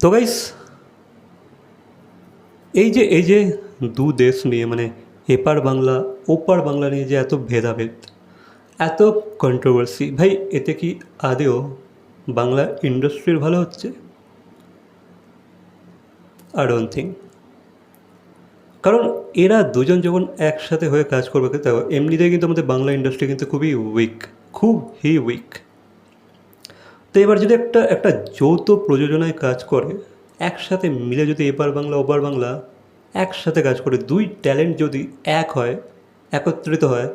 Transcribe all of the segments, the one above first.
তো গাইস এই যে এই যে দু দেশ নিয়ে মানে এপার বাংলা, ওপার বাংলা নিয়ে যে এত ভেদাভেদ, এত কন্ট্রোভার্সি ভাই এতে কি আদেও বাংলা ইন্ডাস্ট্রির ভালো হচ্ছে? আই ডোন্ট থিঙ্ক কারণ এরা দুজন যখন একসাথে হয়ে কাজ করবে এমনিতেই কিন্তু আমাদের বাংলা ইন্ডাস্ট্রি কিন্তু খুবই উইক খুব হি উইক তো এবার যদি একটা একটা যৌথ প্রযোজনায় কাজ করে, একসাথে মিলে যদি এপার বাংলা ওপার বাংলা, একসাথে কাজ করে, দুই ট্যালেন্ট যদি এক হয়, একত্রিত হয়,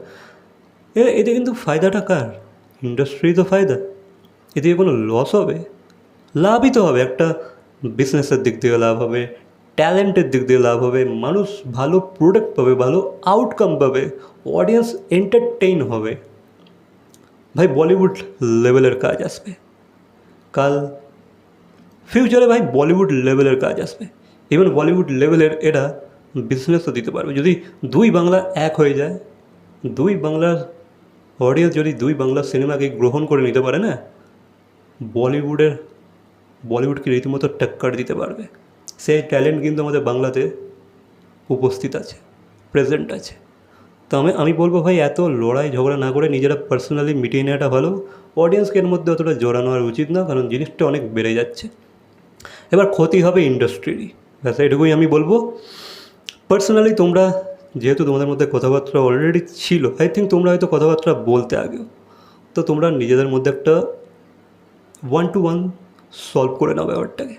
এ, এতে কিন্তু ফায়দাটা কার? ইন্ডাস্ট্রি তো ফায়দা। এতে কোনো লস হবে? লাভই তো হবে। একটা বিজনেসের দিক থেকে লাভ হবে ট্যালেন্টের দিক দিয়ে লাভ হবে, মানুষ ভালো প্রোডাক্ট পাবে, ভালো আউটকাম পাবে অডিয়েন্স এন্টারটেইন হবে। ভাই বলিউড লেভেলের কাজ আসবে। কাল ফিউচারে ভাই বলিউড লেভেলের কাজ আসবে। ইভেন বলিউড লেভেলের এরা বিজনেসও দিতে পারবে। যদি দুই বাংলা এক হয়ে যায়, দুই বাংলার অডিয়েন্স যদি দুই বাংলা সিনেমাকে গ্রহণ করে নিতে পারে না বলিউডের বলিউডকে রীতিমতো টক্কর দিতে পারবে। সেই ট্যালেন্ট কিন্তু আমাদের বাংলাতে উপস্থিত আছে প্রেজেন্ট আছে। তো আমি আমি বলব ভাই, এত লড়াই, ঝগড়া না করে নিজেরা পার্সোনালি মিটিয়ে নেওয়াটা ভালো। অডিয়েন্সকে এর মধ্যে অতটা জড়ানো আর উচিত না, কারণ জিনিসটা অনেক বেড়ে যাচ্ছে। এবার ক্ষতি হবে ইন্ডাস্ট্রিরই ব্যাস, এটুকুই আমি বলব। পার্সোনালি তোমরা, যেহেতু তোমাদের মধ্যে কথাবার্তা অলরেডি ছিল আই থিঙ্ক তোমরা হয়তো কথাবার্তা বলতে আগেও। তো তোমরা নিজেদের মধ্যে একটা ওয়ান টু ওয়ান সলভ করে নাও ব্যাপারটাকে।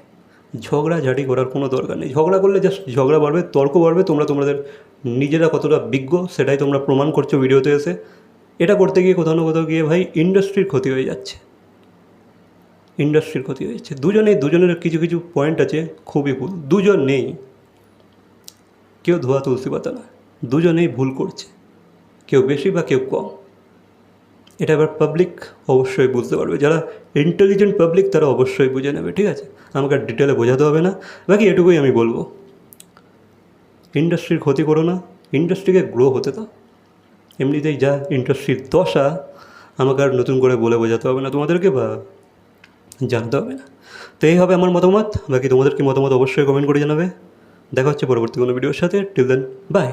ঝগড়াঝাটি করার কোনো দরকার নেই। ঝগড়া করলে জাস্ট ঝগড়া বাড়বে, তর্ক বাড়বে, তোমরা তোমাদের নিজেরা কতটা বিজ্ঞ সেটাই তোমরা প্রমাণ করছ ভিডিওতে এসে। এটা করতে গিয়ে কোথাও না কোথাও গিয়ে ভাই ইন্ডাস্ট্রির ক্ষতি হয়ে যাচ্ছে। ইন্ডাস্ট্রির ক্ষতি হয়ে যাচ্ছে। দুজনেই, দুজনের কিছু কিছু পয়েন্ট আছে, খুবই ভুল। দুজন নেই কেউ ধোয়া তুলসী পাতা না দুজনেই ভুল করছে। কেউ বেশি বা কেউ কম। এটা এবার পাবলিক অবশ্যই বুঝতে পারবে। যারা ইন্টেলিজেন্ট পাবলিক তারা অবশ্যই বুঝে নেবে, ঠিক আছে? আমাকে ডিটেলে বোঝাতে হবে না। বাকি এটুকুই আমি বলব। ইন্ডাস্ট্রির ক্ষতি করো না। ইন্ডাস্ট্রিকে গ্রো হতে দাও। এমনিতেই যা ইন্ডাস্ট্রির দশা, আমাকে আর নতুন করে বলে বোঝাতে হবে না। তোমাদেরকে বা জানতে হবে না। তো এই হবে আমার মতামত। বাকি তোমাদের কি মতামত অবশ্যই কমেন্ট করে জানাবে। দেখা হচ্ছে পরবর্তী কোনো ভিডিওর সাথে। Till then by